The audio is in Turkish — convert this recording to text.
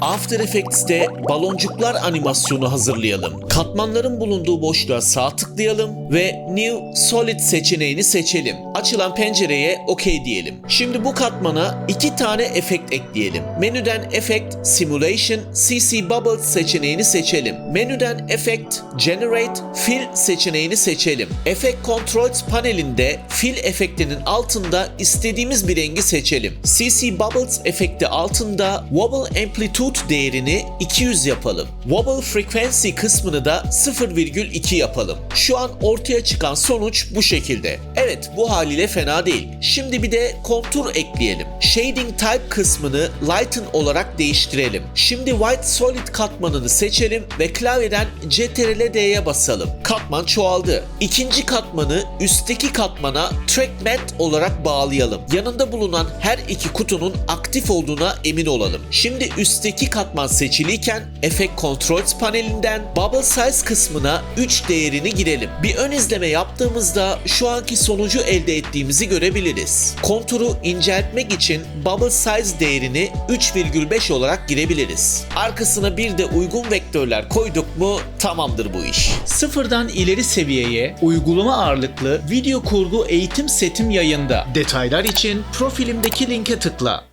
After Effects'te baloncuklar animasyonu hazırlayalım. Katmanların bulunduğu boşluğa sağ tıklayalım ve New Solid seçeneğini seçelim. Açılan pencereye OK diyelim. Şimdi bu katmana iki tane efekt ekleyelim. Menüden Effect, Simulation, CC Bubbles seçeneğini seçelim. Menüden Effect, Generate, Fill seçeneğini seçelim. Effect Controls panelinde Fill efektinin altında istediğimiz bir rengi seçelim. CC Bubbles efekti altında Wobble Amplitude değerini 200 yapalım. Wobble Frequency kısmını da 0,2 yapalım. Şu an ortaya çıkan sonuç bu şekilde. Evet bu haliyle fena değil. Şimdi bir de kontur ekleyelim. Shading Type kısmını Lighten olarak değiştirelim. Şimdi White Solid katmanını seçelim ve klavyeden CTRL-D'ye basalım. Katman çoğaldı. İkinci katmanı üstteki katmana Trackmat olarak bağlayalım. Yanında bulunan her iki kutunun aktif olduğuna emin olalım. Şimdi üstteki katman seçiliyken Effect Controls panelinden Bubble Size kısmına 3 değerini girelim. Bir ön izleme yaptığımızda şu anki sonucu elde ettiğimizi görebiliriz. Konturu inceltmek için Bubble Size değerini 3,5 olarak girebiliriz. Arkasına bir de uygun vektörler koyduk mu tamamdır bu iş. Sıfırdan ileri seviyeye uygulama ağırlıklı video kurgu eğitim setim yayında. Detaylar için profilimdeki linke tıkla.